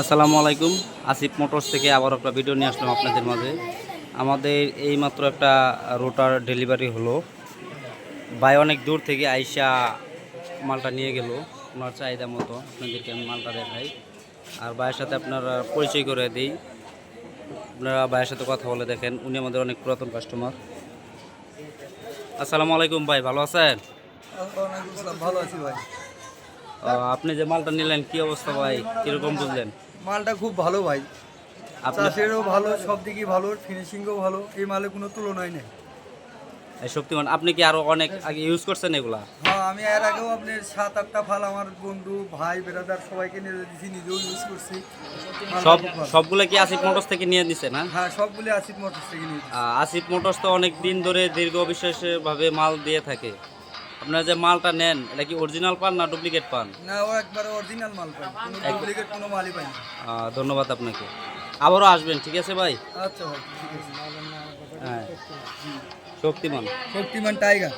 আসসালামু আলাইকুম। আসিফ মোটরস থেকে আবার একটা ভিডিও নিয়ে আসলাম আপনাদের মাঝে। আমাদের এই মাত্র একটা রোটার ডেলিভারি হলো। ভাই অনেক দূর থেকে আইসা মালটা নিয়ে গেল। ওনার চাহিদা মতো আপনাদেরকে আমি মালটা দেখাই। আর ভাইয়ের সাথে আপনারা পরিচয় করে দিই। আপনারা ভাইয়ের সাথে কথা বলে দেখেন। উনি আমাদের অনেক পুরাতন কাস্টমার আসসালামু আলাইকুম ভাই ভালো আছেন? ভালো আছি ভাই। আপনি যে মালটা নিলেন কি অবস্থা ভাই? কীরকম বুঝলেন? মালটা খুব ভালো ভাই। আপনি চাষেরও ভালো সব দিকই ভালো ফিনিশিংও ভালো এই মালে কোনো তুলনাই নেই। এই শক্তিমান আপনি কি আরও অনেক আগে ইউজ করছেন এগুলা? হ্যাঁ আমি এর আগেও আপনার সাত আটটা ফাল আমার বন্ধু ভাই বেরাদার সবাইকে নিয়ে দিয়েছি নিজেও ইউজ করছি। সব সবগুলো কি আসিফ মোটরস থেকে নিয়ে দিছে না? হ্যাঁ সবগুলি আসিফ মোটরস থেকে নিয়ে আসিফ মোটরস তো অনেক দিন ধরে দীর্ঘ ভাবে মাল দিয়ে থাকে। আপনারা যে মালটা নেন এটা কি অরিজিনাল পান না ডুপ্লিকেট পান? না ও একবার অরিজিনাল মাল পাই কোনো ডুপ্লিকেট কোনো মালই পাই না। ধন্যবাদ আপনাকে। আবারও আসবেন ঠিক আছে ভাই? আচ্ছা ভাই ঠিক আছে। হ্যাঁ। শক্তিমান। শক্তিমান টাইগার।